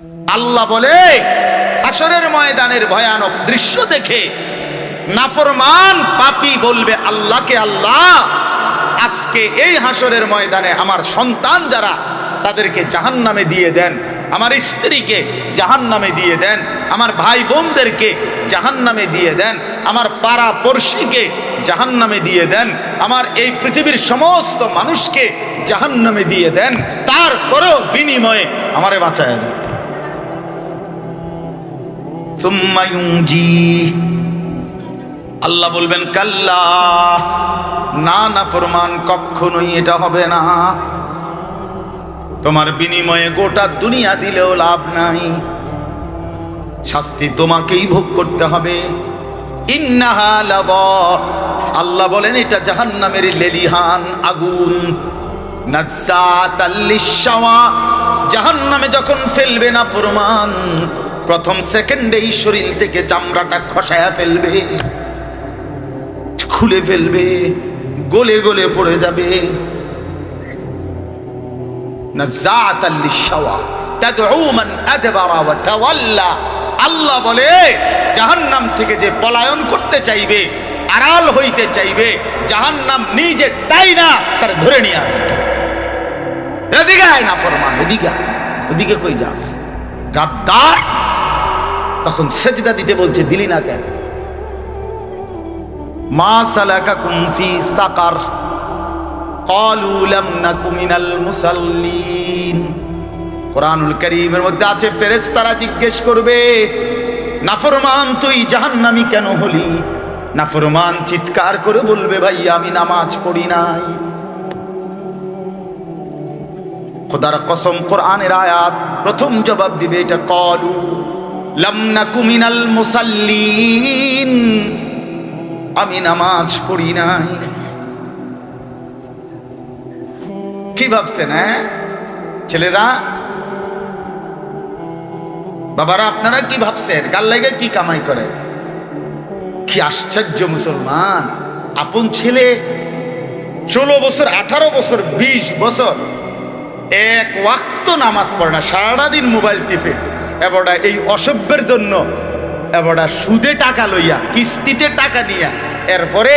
আল্লাহ বলে হাসরের ময়দানের ভয়ানক দৃশ্য দেখে নাফরমান পাপি বলবে, আল্লাহকে আল্লাহ, আজকে এই হাসরের ময়দানে আমার সন্তান যারা, তাদেরকে জাহান নামে দিয়ে দেন। আমার স্ত্রীকে জাহান নামে দিয়ে দেন। আমার ভাই বোনদেরকে জাহান নামে দিয়ে দেন। আমার পাড়া পড়শিকে জাহান নামে দিয়ে দেন। আমার এই পৃথিবীর সমস্ত মানুষকে জাহান নামে দিয়ে দেন। তারপরেও বিনিময়ে আমারে বাঁচায় দেন। আল্লাহ বলবেন, কাল্লা, না না ফরমান, কখনোই এটা হবে না। তোমার বিনিময়ে গোটা দুনিয়া দিলেও লাভ নাই। শাস্তি তোমাকেই ভোগ করতে হবে। আল্লাহ বলেন, এটা জাহান্নামের লেলিহান আগুন। জাহান্নামে যখন ফেলবে না ফরমান প্রথম সেকেন্ডেই শরীর থেকে চামড়াটা খসায়া ফেলবে, খুলে ফেলবে, গলে গলে পড়ে যাবে। আল্লাহ বলে, জাহান্নাম থেকে যে পলায়ন করতে চাইবে, আড়াল হইতে চাইবে, জাহান্নাম নিজে তাই না তার ধরে নিয়ে আসবে এদিকে আয় না ফরমান, এদিকে। ওদিকে কই যাস গাদ্দার তখন সেজদা দিতে বলছে, দিলি না কেন? মা সালাকা কুমফি সাকার। কোরআনুল করিমের মধ্যে আছে ফেরেস্তারা জিজ্ঞেস করবে, নাফরমান তুই জাহান্নামি কেন হলি? নাফরমান চিৎকার করে বলবে, ভাই, আমি নামাজ পড়ি নাই। খোদার কসম কোরআনের আয়াত প্রথম জবাব দিবে এটা, কলু মুসাল্লিন। আমি নামাজ পড়ি নাই। কি ভাবছেন হ্যাঁ? ছেলেরা? বাবারা, আপনারা কি ভাবছেন? গাল লাগে কি কামাই করে? কি আশ্চর্য মুসলমান। আপন ছেলে ষোলো বছর, আঠারো বছর, বিশ বছর, এক ওয়াক্ত নামাজ পড়ে না, সারাদিন মোবাইল টিপে। এবারটা এই অসভ্যের জন্য এবারটা সুদে টাকা লইয়া, কিস্তিতে টাকা নিয়া, এরপরে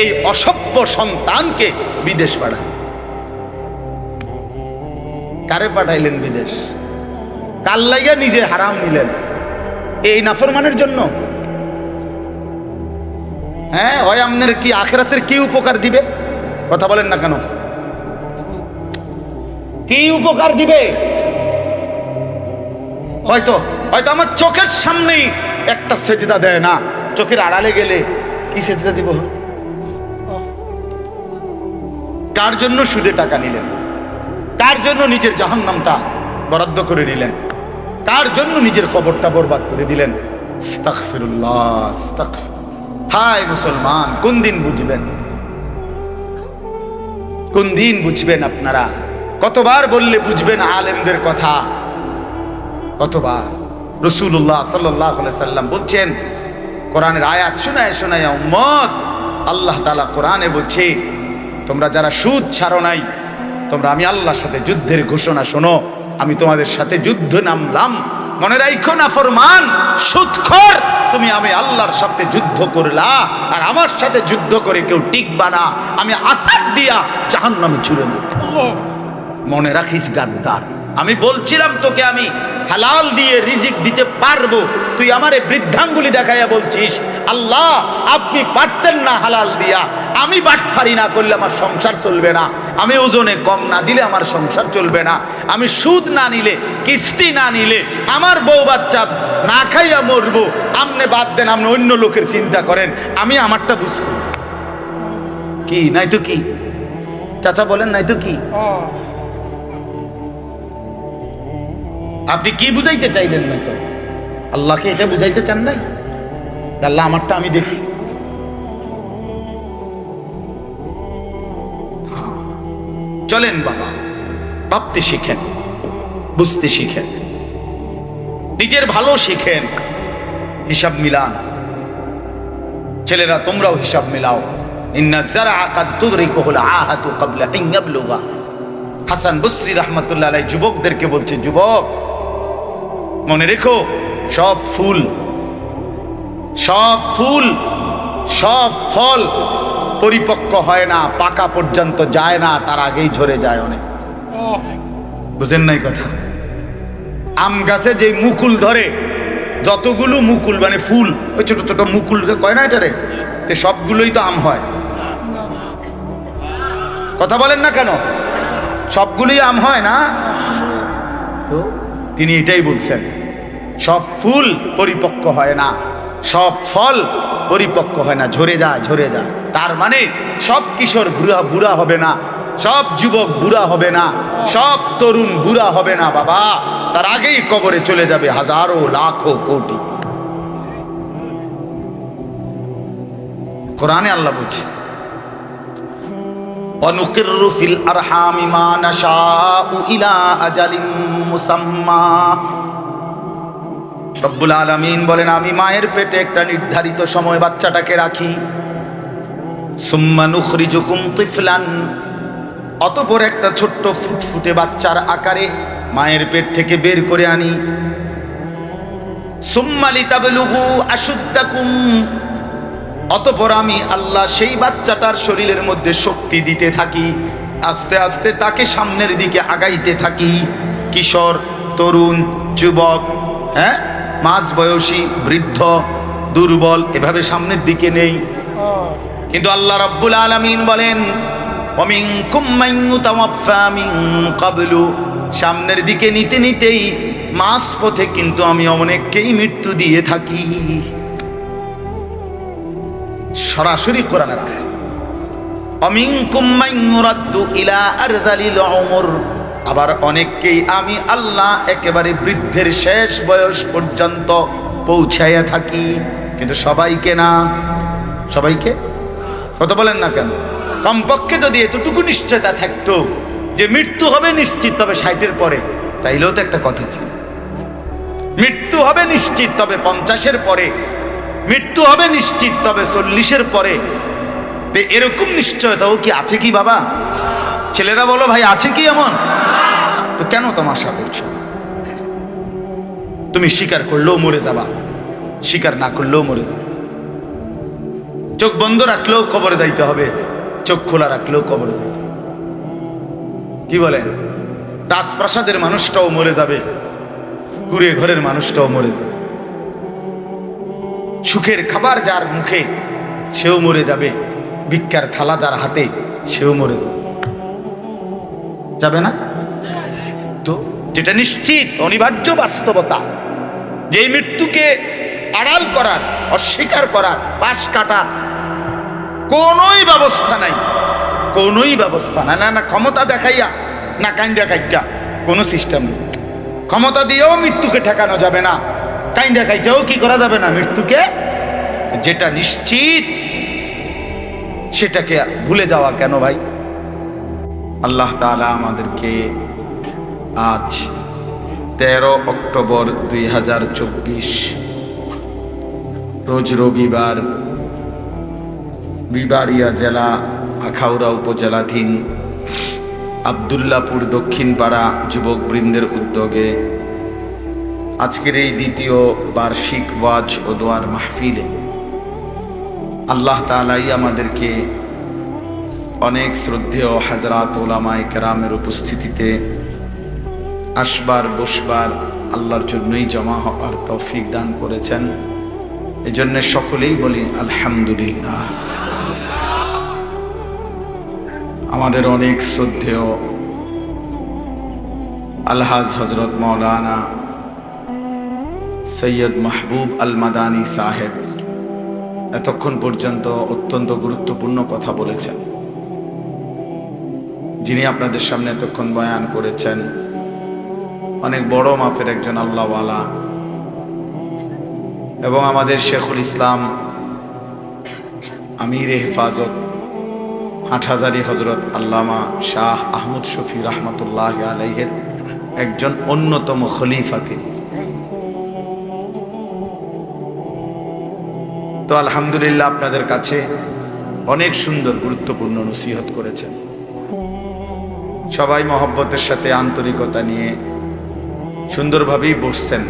এই অসভ্য সন্তানকে বিদেশ পাঠায়। কারে পাঠাইলেন বিদেশ? কাল লাইয়া নিজে হারাম নিলেন? এই নাফরমানের জন্য? হ্যাঁ হয় আপনার কি আখেরাতের কি উপকার দিবে? কথা বলেন না কেন? কি উপকার দিবে? হয়তো হয়তো আমার চোখের সামনেই একটা সেজদা দেয় না। চোখের আড়ালে গেলে কি সেজদা দিব? কার জন্য সুদে টাকা নিলেন? কার জন্য নিজের জাহান্নামটা বরাদ্দ করে নিলেন? কার জন্য নিজের খবরটা বরবাদ করে দিলেন। হায় মুসলমান, কোন দিন বুঝবেন? কোন দিন বুঝবেন আপনারা? কতবার বললে বুঝবেন আলেমদের কথা? কতবার রসুল্লাহ সাল্লাহ সাল্লাম বলছেন, কোরআনের আয়াত শোনায় শোনায় উম্মত, আল্লাহ তালা কোরআনে বলছে, তোমরা যারা সুদ ছাড়ো নাই, তোমরা আমি আল্লাহর সাথে যুদ্ধের ঘোষণা শোনো, আমি তোমাদের সাথে যুদ্ধ নামলাম। মনে রাখো না ফরমান, সুদখর, তুমি আমি আল্লাহর সাথে যুদ্ধ করলা, আর আমার সাথে যুদ্ধ করে কেউ টিকবা না, আমি আসাদ দিয়া জাহান্নামে ছুড়ে মারব। মনে রাখিস গাদ্দার। আমি বলছিলাম তোকে আমি হালাল দিয়ে রিজিক দিতে পারব। তুই আমারে বৃদ্ধাঙ্গুলি দেখাইয়া বলছিস, আল্লাহ, আপনি পারতেন না হালাল দিয়া। আমি বাটফারি না করলে আমার সংসার চলবে না। আমি ওজনে কম না দিলে আমার সংসার চলবে না। আমি সুদ না নিলে, কিস্তি না নিলে, আমার বউ বাচ্চা না খাইয়া মরবো। আমনে বাদ দেন আপনি অন্য লোকের চিন্তা করেন। আমি আমারটা বুঝব কি? নাই তো কি? চাচা বলেন, নাই তো কি? আপনি কি বুঝাইতে চাইলেন না তো? আল্লাহকে এটা বুঝাইতে চান নাই? আল্লাহ আমারটা আমি দেখি। চলেন বাবা, ভাবতে শিখেন, বুঝতে শিখেন। নিজের ভালো শিখেন, হিসাব মিলান। ছেলেরা, তোমরাও হিসাব মিলাও। হাসান বসরি রহমতুল্লাহ যুবকদেরকে বলছে, যুবক মনে রেখো, সব ফুল সব ফুল, সব ফল পরিপক্ক হয় না, পাকা পর্যন্ত যায় না, তার আগেই ঝরে যায় অনেক। বুঝেন নাই কথা? আম গাছে যে মুকুল ধরে, যতগুলো মুকুল মানে ফুল, ওই ছোট ছোট মুকুল কয় না এটারে? তে সবগুলোই তো আম হয়। কথা বলেন না কেন? সবগুলোই আম হয় না? তিনি এটাই বলছেন, সব ফুল পরিপক্ক হয় না, সব ফল পরিপক্ক হয় না, ঝরে যায় ঝরে যায়। তার মানে সব কিশোর বুড়া বুড়া হবে না, সব যুবক বুড়া হবে না, সব তরুণ বুড়া হবে না, বাবা। তার আগেই কবরে চলে যাবে হাজারো, লাখো, কোটি। কোরআনে আল্লাহ বলছে ونقر في الأرحام ما نشاء إلى أجل مسمى রব্বুল আলমিন বলেন আমি মায়ের পেটে একটা নির্ধারিত সময় বাচ্চাটাকে রাখি সুম্মা নুখরিজুকুম তিফলান অতপর একটা ছোট্ট ফুটফুটে বাচ্চার আকারে মায়ের পেট থেকে বের করে আনি সুম্মালি তাবলুহু আশুদ্দাকুম অতপর আমি আল্লাহ সেই বাচ্চাটার শরীরের মধ্যে শক্তি দিতে থাকি, আস্তে আস্তে তাকে সামনের দিকে আগাইতে থাকি। কিশোর, তরুণ, যুবক হ্যাঁ? মাঝ বয়সী, বৃদ্ধ, দুর্বল, এভাবে সামনের দিকে নেই। কিন্তু আল্লাহ রাব্বুল আলামিন বলেন মান মিন সামনের দিকে নিতে নিতেই মাস পথে কিন্তু আমি অনেককেই মৃত্যু দিয়ে থাকি। সরাসরি কোরআনের আয়াত। আবার অনেককেই আমি আল্লাহ একেবারে বৃদ্ধের শেষ বয়স পর্যন্ত পৌঁছাইয়া থাকি, কিন্তু সবাইকে না। সবাইকে? কথা বলেন না কেন? কমপক্ষে যদি এতটুকু নিশ্চয়তা থাকতো যে মৃত্যু হবে নিশ্চিত, তবে ষাটের পরে। তাইলেও তো একটা কথা ছিল। মৃত্যু হবে নিশ্চিত, তবে পঞ্চাশের পরে। মৃত্যু হবে নিশ্চিত, তবে চল্লিশের পরে। তো এরকম নিশ্চয়তাও কি আছে কি বাবা? ছেলেরা বলো, ভাই, আছে কি এমন? তো কেন তামাশা করছ? তুমি স্বীকার করলেও মরে যাবা, স্বীকার না করলেও মরে যাবে। চোখ বন্ধ রাখলেও কবরে যাইতে হবে, চোখ খোলা রাখলেও কবরে যাইতে হবে। কি বলেন? রাজপ্রাসাদের মানুষটাও মরে যাবে, কুড়ে ঘরের মানুষটাও মরে যাবে। সুখের খাবার যার মুখে, সেও মরে যাবে। ভিক্ষার থালা যার হাতে, সেও মরে যাবে। যাবে না? তো যেটা নিশ্চিত, অনিবার্য বাস্তবতা যে মৃত্যুকে আড়াল করার, অস্বীকার করার পাশ কাটার, কোনোই ব্যবস্থা নাই। কোনোই ব্যবস্থা নাই। না না, ক্ষমতা দেখাইয়া, না কাইন্দা কাইটা কোনো সিস্টেম নেই। ক্ষমতা দিয়েও মৃত্যুকে ঠেকানো যাবে না। কাইন্দা কাইটাও কি করা যাবে না মৃত্যুকে? যেটা নিশ্চিত, সেটাকে ভুলে যাওয়া কেন ভাই? আল্লাহ তাআলা আমাদেরকে আজ তেরো অক্টোবর দুই হাজার চব্বিশ, রোজ রবিবার বিবাড়িয়া জেলা, আখাউড়া উপজেলাধীন আবদুল্লাপুর দক্ষিণপাড়া যুবকবৃন্দের উদ্যোগে আজকের এই দ্বিতীয় বার্ষিক ওয়াজ ও দোয়ার মাহফিলে আল্লাহ তালাই আমাদেরকে অনেক শ্রদ্ধেয় হাজরাত ওলামায় কেরামের উপস্থিতিতে আসবার, বসবার আল্লাহর জন্যই জমা হওয়ার তৌফিক দান করেছেন। এজন্য সকলেই বলি আলহামদুলিল্লাহ। আমাদের অনেক শ্রদ্ধেয় আলহাজ হজরত মৌলানা সৈয়দ মাহবুব আল মাদানী সাহেব এতক্ষণ পর্যন্ত অত্যন্ত গুরুত্বপূর্ণ কথা বলেছেন। যিনি আপনাদের সামনে এতক্ষণ বয়ান করেছেন, অনেক বড় মাপের একজন আল্লাহওয়ালা এবং আমাদের শেখুল ইসলাম আমির হেফাজত হাটহাজারি হজরত আল্লামা শাহ আহমদ শফি রহমতুল্লাহ আলাইহের একজন অন্যতম খলিফা তিনি। তো আলহামদুলিল্লাহ আপনাদের কাছে অনেক সুন্দর গুরুত্বপূর্ণ নসিহত করেছেন। সবাই মহব্বতের সাথে আন্তরিকতা নিয়ে সুন্দরভাবেই বসছেন।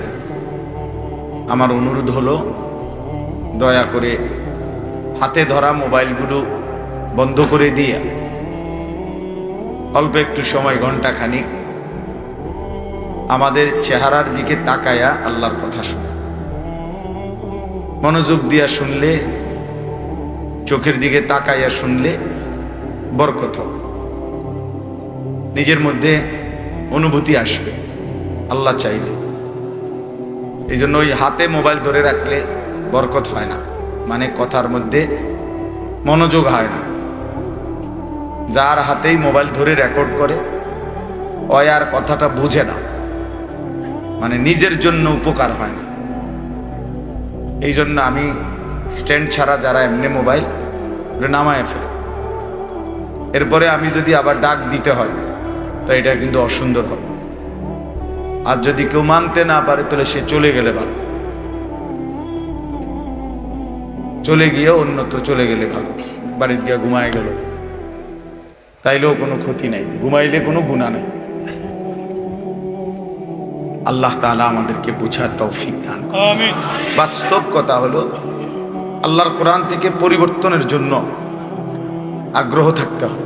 আমার অনুরোধ হলো, দয়া করে হাতে ধরা মোবাইলগুলো বন্ধ করে দিয়ে অল্প একটু সময় ঘণ্টা খানিক আমাদের চেহারার দিকে তাকায়া আল্লাহর কথা শুনে মনোযোগ দিয়া শুনলে, চোখের দিকে তাকাইয়া শুনলে বরকত। নিজের মধ্যে অনুভূতি আসবে, আল্লাহ চাইলে। এই জন্য ওই হাতে মোবাইল ধরে রাখলে বরকত হয় না। মানে কথার মধ্যে মনোযোগ হয় না। যার হাতেই মোবাইল ধরে রেকর্ড করে আর কথাটা বুঝে না। মানে নিজের জন্য উপকার হয় না। এই জন্য আমি স্ট্যান্ড ছাড়া যারা এমনি মোবাইল নামায় ফেলে। এরপরে আমি যদি আবার ডাক দিতে হয়, তো এটা কিন্তু অসুন্দর হবে। আর যদি কেউ মানতে না পারে, তাহলে সে চলে গেলে ভালো। চলে গিয়ে অন্যত চলে গেলে ভালো। বাড়িতে গিয়ে ঘুমায় গেল। তাইলেও কোনো ক্ষতি নাই। ঘুমাইলে কোনো গুণা নেই। আল্লাহ তাআলা আমাদেরকে বোঝার তৌফিক দান বাস্তব কথা হলো আল্লাহর কোরআন থেকে পরিবর্তনের জন্য আগ্রহ থাকতে হবে।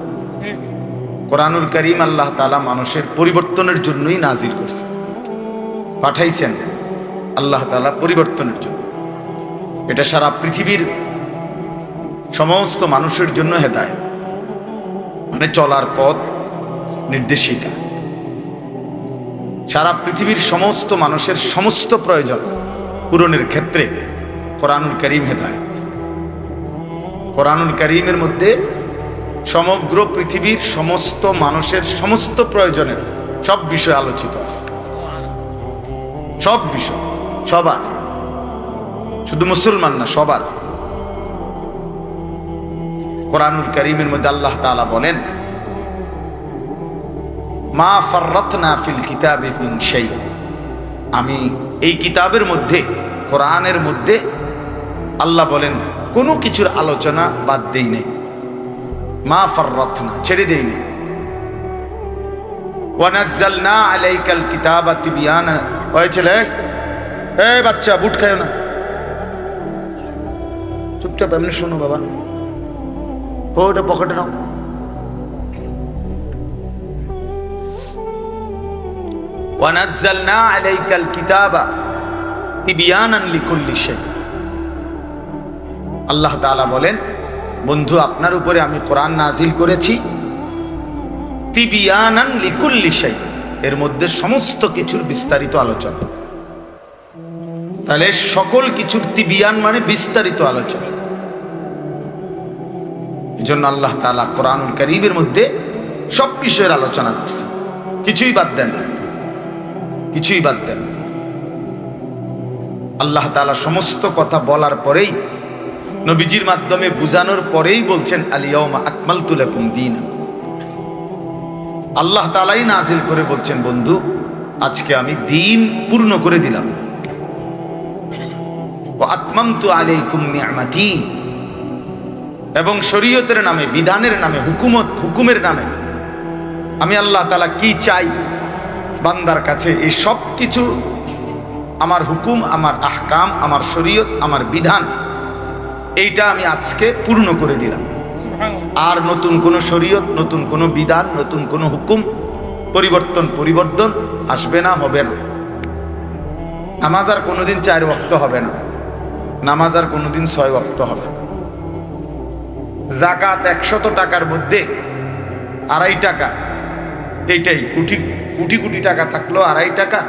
কোরআনুল করিম আল্লাহ তালা মানুষের পরিবর্তনের জন্যই নাজির করছে। পাঠাইছেন আল্লাহ তাআলা পরিবর্তনের জন্য। এটা সারা পৃথিবীর সমস্ত মানুষের জন্য হেদায় মানে চলার পথ নির্দেশিকা। সারা পৃথিবীর সমস্ত মানুষের সমস্ত প্রয়োজন পূরণের ক্ষেত্রে কোরআনুল করিম হেদায়ত। কোরআনুল করিমের মধ্যে সমগ্র পৃথিবীর সমস্ত মানুষের সমস্ত প্রয়োজনের সব বিষয় আলোচিত আছে। সব বিষয়, সবার। শুধু মুসলমান না, সবার। কোরআনুল করিমের মধ্যে আল্লাহ তাআলা বলেন মা ফাররাতনা ফিল কিতাবে শাই। আমি এই কিতাবের মধ্যে, কোরআনের মধ্যে আল্লাহ বলেন, কোনো কিছুর আলোচনা বাদ দেই নেই। মা ফাররাতনা, ছেড়ে দেই নেই। ওয়ানাজ্জালনা আলাইকাল কিতাবা তিবিয়ানা। ওই ছেলে, এই বাচ্চা, বুট খায় না। চুপচাপ এমনি শোনো বাবা। ওটা পকেটে নাও। ওয়ানাজ্জালনা আলাইকাল কিতাবা তিবিয়ানান লিকুল্লি আল্লাহ তাআলা বলেন, বন্ধু, আপনার উপরে আমি কোরআন নাজিল করেছি। তিবিয়ানান লিকুল্লি এর মধ্যে সমস্ত কিছুর বিস্তারিত আলোচনা। তাহলে সকল কিছুর তিবিয়ান মানে বিস্তারিত আলোচনা। এই জন্য আল্লাহ তাআলা কোরআন করিমের মধ্যে সব বিষয়ের আলোচনা করছে কিছুই বাদ দেন না। কিছুই বাদ দেন। আল্লাহ তাআলা সমস্ত কথা বলার পরেই নবীজির মাধ্যমে বুঝানোর পরেই বলছেন আলিয়াউমা আকমালতু লাকুম দিন আল্লাহ তাআলাই নাজিল করে বলছেন, বন্ধু, আজকে আমি দিন পূর্ণ করে দিলাম। নিয়ামাতি। এবং শরীয়তের নামে, বিধানের নামে, হুকুমত, হুকুমের নামে আমি আল্লাহ তাআলা কি চাই বান্দার কাছে এই সব কিছু আমার হুকুম আমার আহকাম আমার শরীয়ত আমার বিধান এইটা আমি আজকে পূর্ণ করে দিলাম। আর নতুন কোনো শরীয়ত নতুন কোনো বিধান নতুন কোনো হুকুম পরিবর্তন পরিবর্তন আসবে না হবে না। নামাজ আর কোনোদিন চার ওয়াক্ত হবে না। নামাজ আর কোনোদিন ছয় ওয়াক্ত হবে না। জাকাত একশত টাকার মধ্যে আড়াই টাকা এইটাই কোটি কোটি কোটি টাকা থাকল, আড়াই টাকা।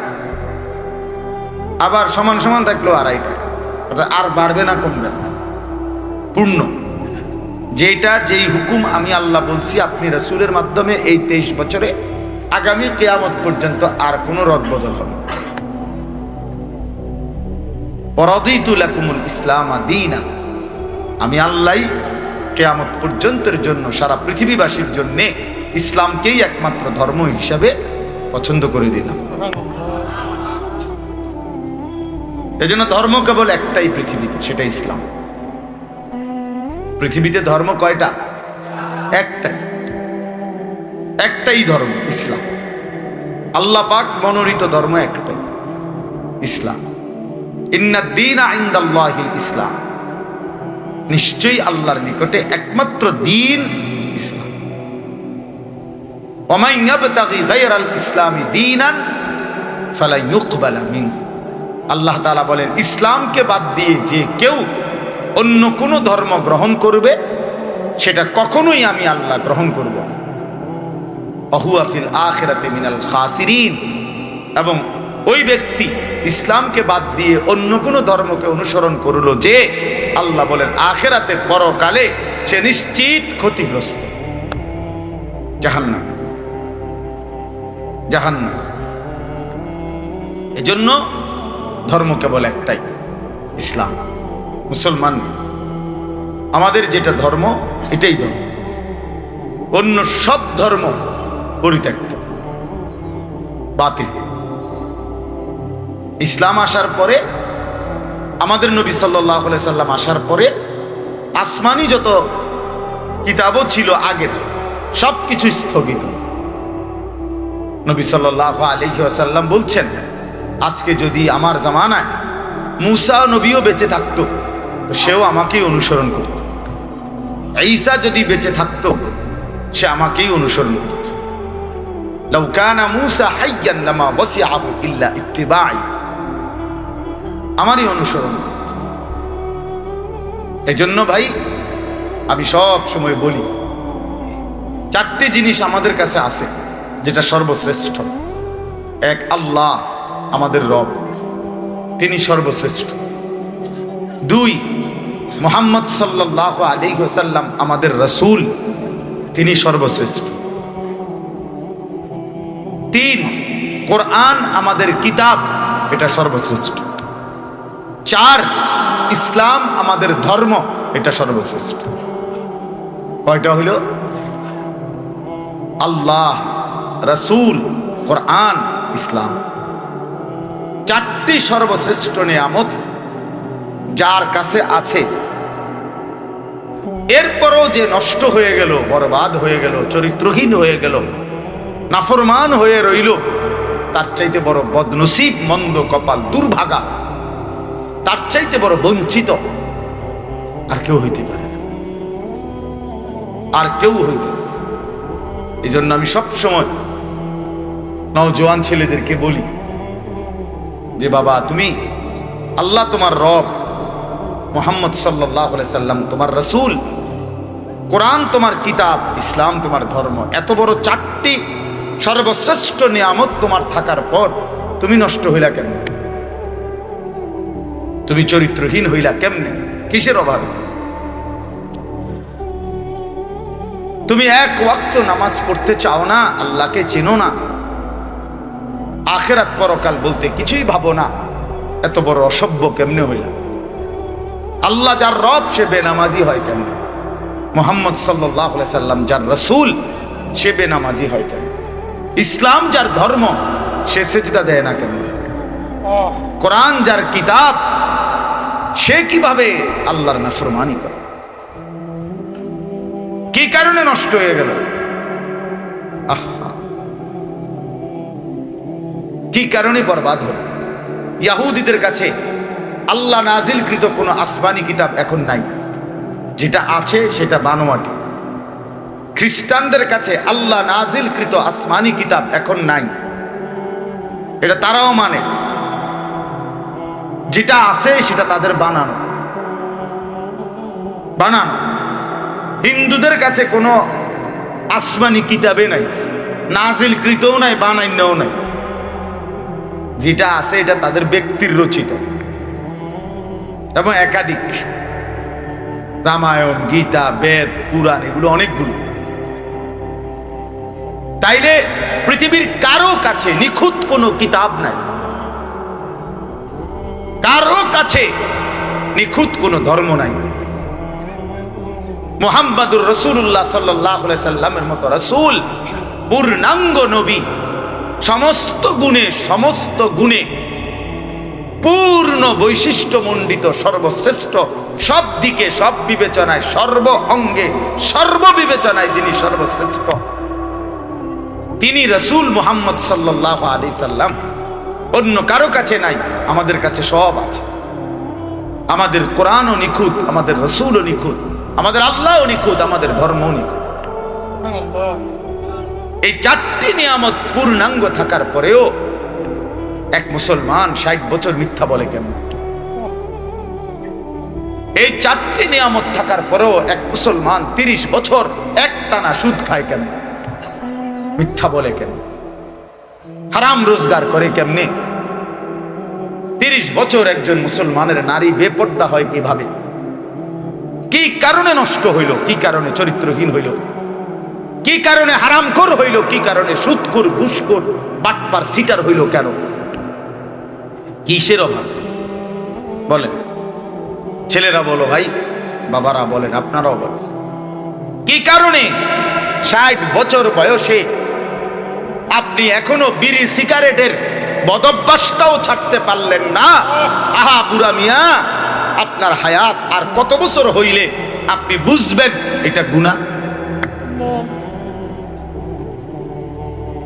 আবার সমান সমান থাকল আড়াই টাকা। অর্থাৎ আর বাড়বে না, কমবে না। পূর্ণ। যেটা যেই হুকুম আমি আল্লাহ বলছি, আপনি রসুলের মাধ্যমে এই তেইশ বছরে আগামী কেয়ামত পর্যন্ত আর কোনো রদবদল হবে না। পরদিতু লাকুমুল ইসলাম দিনা। আমি আল্লাহ কেয়ামত পর্যন্তের জন্য সারা পৃথিবীবাসীর জন্য ইসলামকেই একমাত্র ধর্ম হিসাবে পছন্দ করে দিলাম। এই জন্য ধর্ম কেবল একটাই পৃথিবীতে, সেটা ইসলাম। পৃথিবীতে ধর্ম কয়টা? একটাই। একটাই ধর্ম, ইসলাম। আল্লাহ পাক মনোনীত ধর্ম একটাই, ইসলাম। ইন্নাদ্দিন আইন্দাল্লাহিল ইসলাম। নিশ্চয়ই আল্লাহর নিকটে একমাত্র দিন ইসলাম। ওমাই ইয়াবতাগি গায়রাল ইসলামি দীনান ফালা ইউকবালা মিনহু আল্লাহ তাআলা বলেন, ইসলামকে বাদ দিয়ে যে কেউ অন্য কোনো ধর্ম গ্রহণ করবে, সেটা কখনোই আমি আল্লাহ গ্রহণ করব না। অহুয়া ফিল আখিরাতে মিনাল খাসিরিন। এবং ওই ব্যক্তি ইসলামকে বাদ দিয়ে অন্য কোনো ধর্মকে অনুসরণ করল যে, আল্লাহ বলেন, আখেরাতে পরকালে সে নিশ্চিত ক্ষতিগ্রস্ত। জাহান্নাম। জাহান্নাম। এজন্য ধর্ম কেবল একটাই ইসলাম। মুসলমান আমাদের যেটা ধর্ম এটাই ধর্ম। অন্য সব ধর্ম পরিত্যক্ত বাতিল। ইসলাম আসার পরে আমাদের নবী সাল্লাহ সাল্লাম আসার পরে আসমানি যত কিতাবও ছিল আগের সব কিছু স্থগিত। নবী সাল্লাহ আলহি আসাল্লাম বলছেন, আজকে যদি আমার জামানায় মুসা নবীও বেঁচে থাকতো, তো সেও আমাকেই অনুসরণ করত। ঈসা যদি বেঁচে থাকতো, সে আমাকেই অনুসরণ করত। লৌকানা মুসা হাইয়ান লামা ওয়াসিআহু ইল্লা ইত্তিবাই আমারই অনুসরণ করত। এজন্য ভাই, আমি সব সময় বলি, চারটি জিনিস আমাদের কাছে আছে। যেটা সর্বশ্রেষ্ঠ। এক আল্লাহ আমাদের রব, তিনি সর্বশ্রেষ্ঠ। দুই, মোহাম্মদ সাল্লাহ আলী সাল্লাম আমাদের রসুল, তিনি সর্বশ্রেষ্ঠ। তিন, কোরআন আমাদের কিতাব, এটা সর্বশ্রেষ্ঠ। চার, ইসলাম আমাদের ধর্ম, এটা সর্বশ্রেষ্ঠ। কয়টা হইল? আল্লাহ। রসুল, কোরআন, ইসলাম। চারটি সর্বশ্রেষ্ঠ নিয়ামত যার কাছে আছে। এরপরও যে নষ্ট হয়ে গেল, বরবাদ হয়ে গেল, চরিত্রহীন হয়ে গেল, নাফরমান হয়ে রইল, তার চাইতে বড় বদনসিব, মন্দ কপাল দুর্ভাগা, তার চাইতে বড় বঞ্চিত আর কেউ হইতে পারে আর কেউ হইতে এই জন্য আমি সব সময় নওজোয়ান ছেলেদেরকে বলি যে বাবা, তুমি আল্লাহ তোমার রব মোহাম্মদ সাল্লাহ সাল্লাম, তোমার রসুল, কোরআন তোমার কিতাব, ইসলাম তোমার ধর্ম, এত বড় চারটি সর্বশ্রেষ্ঠ নিয়ামত তোমার থাকার পর তুমি নষ্ট হইলা কেন তুমি চরিত্রহীন হইলা কেমনে? কিসের অভাবে? তুমি এক ওয়াক্ত নামাজ পড়তে চাও না, আল্লাহকে চেনো না আখেরাত পরকাল বলতে কিছুই ভাবো না। এত বড় অসভ্য কেমনে হইলা? আল্লাহ যার রব সে বেনামাজি হয় কেমনে? মোহাম্মদ সাল্লাহ সাল্লাম যার রসুল সে বেনামাজি হয় কেন ইসলাম যার ধর্ম সে সেজদা দেয় না কেন কোরআন যার কিতাব সে কীভাবে আল্লাহর নাফরমানি করে? কি কারণে নষ্ট হয়ে গেল? আহা কি কারণে বরবাদ হল? ইয়াহুদিদের কাছে আল্লাহ নাজিলকৃত কোনো আসমানি কিতাব এখন নাই। যেটা আছে সেটা বানোয়াটি। খ্রিস্টানদের কাছে আল্লাহ নাজিলকৃত আসমানি কিতাব এখন নাই। এটা তারাও মানে। যেটা আছে সেটা তাদের বানানো। বানানো। হিন্দুদের কাছে কোনো আসমানি কিতাবে নাই। নাজিল কৃতও নাই বানাইনাও নাই। যেটা আছে এটা তাদের ব্যক্তির রচিত। এবং একাধিক রামায়ণ, গীতা, বেদ, পুরাণ, এগুলো অনেকগুলো। তাইলে পৃথিবীর কারও কাছে নিখুঁত কোনো কিতাব নাই। কারও কাছে নিখুঁত কোনো ধর্ম নাই। মোহাম্মদুর রসুল্লাহ সাল্লাহ সাল্লামের মতো রসুল, পূর্ণাঙ্গ নবী সমস্ত গুণে সমস্ত গুণে পূর্ণ বৈশিষ্ট্য মণ্ডিত সর্বশ্রেষ্ঠ, সব দিকে, সব বিবেচনায়, সর্ব অঙ্গে, সর্ব বিবেচনায় যিনি সর্বশ্রেষ্ঠ। তিনি রসুল মোহাম্মদ সাল্লাহ আলি সাল্লাম। অন্য কারও কাছে নাই, আমাদের কাছে সব আছে। আমাদের কোরআনও নিখুঁত, আমাদের রসুলও নিখুঁত, আমাদের আল্লাহও নিখুঁত, আমাদের ধর্মও নিখুঁত। এই চারটি নিয়ামত পূর্ণাঙ্গ থাকার পরেও এক মুসলমান ষাট বছর মিথ্যা বলে কেমন? এই চারটি নিয়ামত থাকার পরেও এক মুসলমান তিরিশ বছর একটানা সুদ খায় কেন মিথ্যা বলে কেন হারাম রোজগার করে কেমনে? তিরিশ বছর একজন মুসলমানের নারী বেপর্দা হয় কীভাবে? কি কারণে নষ্ট হইল? কি কারণে চরিত্রহীন হইল? কি কারণে হারামখোর হইল? কি কারণে সুৎকুর ঘুষকুর বাটপার, সিটার হইল কেন? কিসের অভাব? বলেন। ছেলেরা বলো, ভাই, বাবারা বলেন, আপনারাও বলেন। কি কারণে? ষাট বছর বয়সে আপনি এখনও বিড়ি, সিগারেটের বদভ্যাসটাও ছাড়তে পারলেন না? আহা, বুড়া মিয়া, আপনার হায়াত আর কত বছর হইলে আপনি বুঝবেন এটা গুণা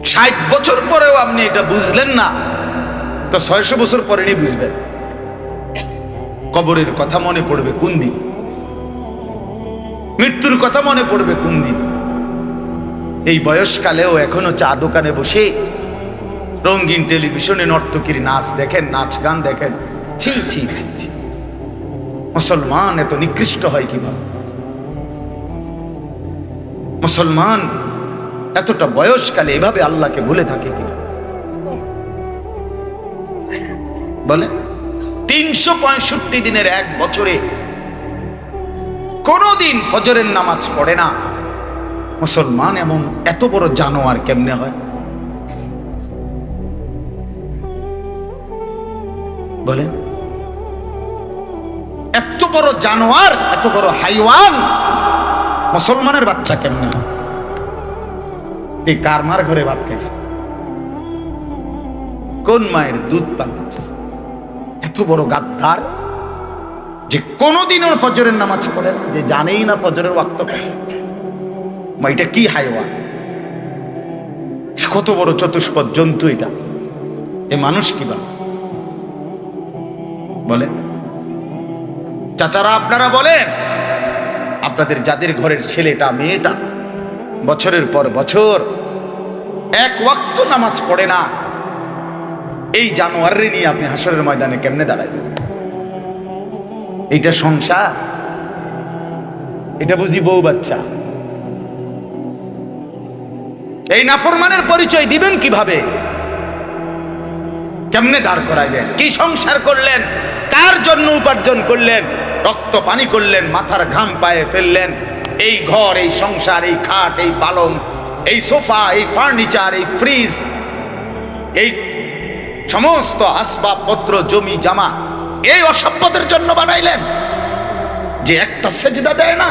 ষাট বছর পরেও আপনি এটা বুঝলেন না। তো ছয়শো বছর পরেই বুঝবেন। কবরের কথা মনে পড়বে কোন দিন? মৃত্যুর কথা মনে পড়বে কোন দিন? এই বয়সকালেও এখনও চা দোকানে বসে রঙিন টেলিভিশনে নর্তকীর নাচ দেখেন, নাচ গান দেখেন। ছি ছি ছি ছি। মুসলমান এত নিকৃষ্ট হয় কীভাবে? মুসলমান এতটা বয়সকালে এভাবে আল্লাহকে ভুলে থাকে কীভাবে বলে তিনশো পঁয়ষট্টি দিনের এক বছরে কোনদিন ফজরের নামাজ পড়ে না। মুসলমান এমন এত বড় জানোয়ার কেমনে হয়? বলেন, এত বড় জানোয়ার, এত বড় হাইওয়ান মুসলমানের বাচ্চা কেমনে হয়? তুই কার মার ঘরে ভাত খাইছে। কোন মায়ের দুধ পান করছে? এত বড় গাদ্দার যে কোনোদিনও ফজরের নামাজ পড়ে না, যে জানেই না ফজরের ওয়াক্ত মা, এটা কি হাইওয়ান? কত বড় চতুষ্পদ জন্তু এটা। এ মানুষ কি বা? বলেন। চাচারা, আপনারা বলেন, আপনাদের যাদের ঘরের ছেলেটা, মেয়েটা বছরের পর বছর এক ওয়াক্ত নামাজ পড়ে না। এই জানোয়ারে নিয়ে আপনি হাসরের ময়দানে কেমনে দাঁড়াইবেন? এইটা সংসার। এটা বুঝি বউ বাচ্চা। এই নাফরমানের পরিচয় দিবেন কীভাবে? কেমনে দাঁড় করাইবেন? কি সংসার করলেন? কার জন্য উপার্জন করলেন? রক্ত পানি করলেন, মাথার ঘাম পায়ে ফেললেন এই ঘর, এই সংসার, এই খাট, এই পালং, এই সোফা, এই ফার্নিচার, এই ফ্রিজ, এই সমস্ত আসবাবপত্র, জমি, জামা এই অসভ্যদের জন্য বানাইলেন যে একটা সেজদা দেয় না।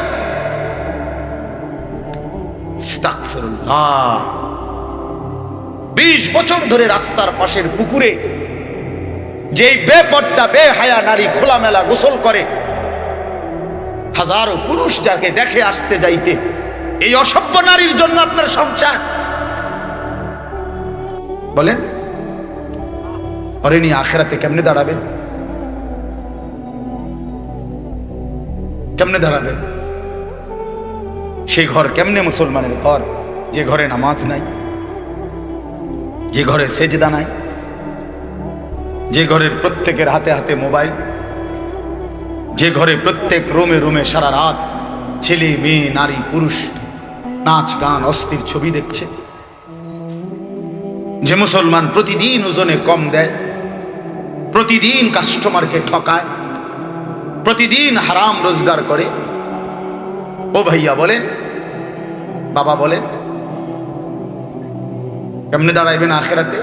বিশ বছর ধরে রাস্তার পাশের পুকুরে যেই বেপর্দা বেহায়া নারী খোলামেলা গোসল করে হাজারো পুরুষ যাকে দেখে আসতে যাইতে। এই অসভ্য নারীর জন্য আপনার সংসার। বলেন অরেনি আখেরাতে কেমনে দাঁড়াবেন? কেমনে দাঁড়াবেন? সেই ঘর কেমনে মুসলমানের ঘর? যে ঘরে নামাজ নাই, যে ঘরে সেজদা নাই, যে ঘরের প্রত্যেকের হাতে হাতে মোবাইল, যে ঘরে প্রত্যেক রুমে রুমে সারা রাত ছেলে, মেয়ে, নারী, পুরুষ নাচ, গান, অস্থির ছবি দেখছে। যে মুসলমান প্রতিদিন ওজনে কম দেয়, প্রতিদিন কাস্টমারকে ঠকায়, প্রতিদিন হারাম রোজগার করে। ও ভাইয়া বলেন, বাবা বলেন, কেমনে দাঁড়াইবেন আখেরাতে?